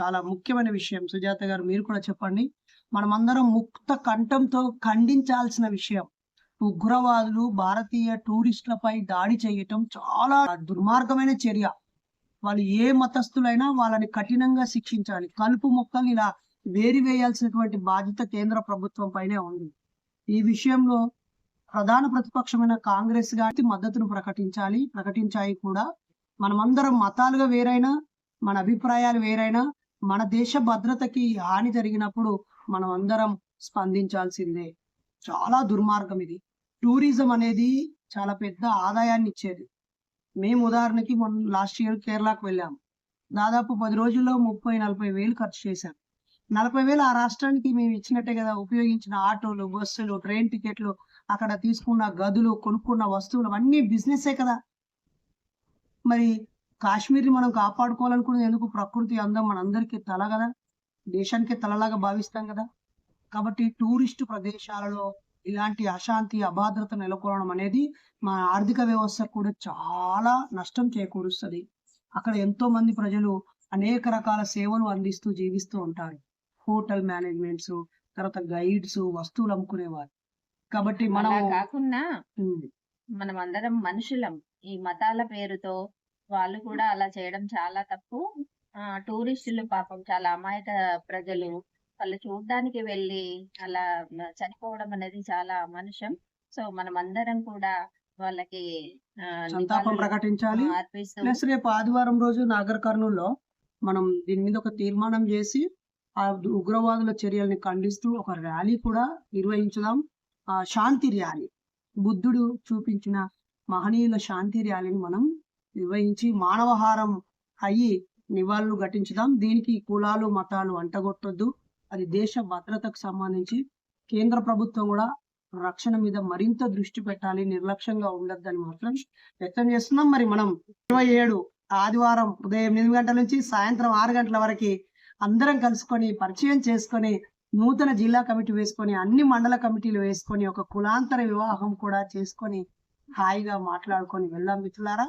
చాలా ముఖ్యమైన విషయం. సుజాత గారు మీరు కూడా చెప్పండి. మనమందరం ముక్త కంఠంతో ఖండించాల్సిన విషయం. ఉగ్రవాదులు భారతీయ టూరిస్టులపై దాడి చేయటం చాలా దుర్మార్గమైన చర్య. వాళ్ళు ఏ మతస్థులైనా వాళ్ళని కఠినంగా శిక్షించాలి. కలుపు మొక్కలు ఇలా వేరివేయాల్సినటువంటి బాధ్యత కేంద్ర ప్రభుత్వం పైనే ఉంది. ఈ విషయంలో ప్రధాన ప్రతిపక్షమైన కాంగ్రెస్ గారి మద్దతును ప్రకటించాలి. ప్రకటించాయి కూడా. మనమందరం మతాలుగా వేరైనా మన అభిప్రాయాలు వేరైనా మన దేశ భద్రతకి హాని జరిగినప్పుడు మనం అందరం స్పందించాల్సిందే. చాలా దుర్మార్గం ఇది. టూరిజం అనేది చాలా పెద్ద ఆదాయాన్ని ఇచ్చేది. మేము ఉదాహరణకి మొన్న లాస్ట్ ఇయర్ కేరళకు వెళ్ళాము. దాదాపు పది రోజుల్లో ముప్పై నలభై వేలు ఖర్చు చేశాం నలభై వేలు ఆ రాష్ట్రానికి మేము ఇచ్చినట్టే కదా ఉపయోగించిన ఆటోలు బస్సులు ట్రైన్ టికెట్లు అక్కడ తీసుకున్న గదులు కొనుక్కున్న వస్తువులు అన్నీ బిజినెసే కదా. మరి కాశ్మీర్ని మనం కాపాడుకోవాలనుకున్నది ఎందుకు? ప్రకృతి అందం మనందరికీ తల కదా? దేశానికి తలలాగా భావిస్తాం కదా? కాబట్టి టూరిస్టు ప్రదేశాలలో ఇలాంటి అశాంతి అభద్రత నెలకొనడం అనేది మన ఆర్థిక వ్యవస్థ కూడా చాలా నష్టం చేకూరుస్తుంది. అక్కడ ఎంతో మంది ప్రజలు అనేక రకాల సేవలు అందిస్తూ జీవిస్తూ ఉంటారు. హోటల్ మేనేజ్మెంట్స్ తర్వాత గైడ్స్ వస్తువులు అమ్ముకునేవారు. కాబట్టి మనం కాకుండా మనం అందరం మనుషులం. ఈ మతాల పేరుతో వాళ్ళు కూడా అలా చేయడం చాలా తప్పు. ఆ టూరిస్టులు పాపం చాలా అమాయక ప్రజలు. వాళ్ళు చూడడానికి వెళ్ళి అలా చనిపోవడం అనేది చాలా మనుషం సో మనం అందరం కూడా వాళ్ళకి సంతాపం ప్రకటించాలి. ప్లస్ రేపు ఆదివారం రోజు నాగర్ కర్నూల్లో మనం దీని మీద ఒక తీర్మానం చేసి ఆ ఉగ్రవాదుల చర్యల్ని ఖండిస్తూ ఒక ర్యాలీ కూడా నిర్వహించుదాం. ఆ శాంతి ర్యాలీ. బుద్ధుడు చూపించిన మహనీయుల శాంతి ర్యాలీని మనం నిర్వహించి మానవహారం అయ్యి నివాళులు ఘటించుదాం. దీనికి కులాలు మతాలు అంటగొట్టొద్దు. అది దేశ భద్రతకు సంబంధించి కేంద్ర ప్రభుత్వం కూడా రక్షణ మీద మరింత దృష్టి పెట్టాలి. నిర్లక్ష్యంగా ఉండొద్దని మాత్రం వ్యక్తం చేస్తున్నాం. మరి మనం ఇరవై ఏడు ఆదివారం ఉదయం ఎనిమిది గంటల నుంచి సాయంత్రం ఆరు గంటల వరకు అందరం కలుసుకొని పరిచయం చేసుకొని నూతన జిల్లా కమిటీ వేసుకొని అన్ని మండల కమిటీలు వేసుకొని ఒక కులాంతర వివాహం కూడా చేసుకొని హాయిగా మాట్లాడుకొని వెళ్ళాం మిత్రులారా.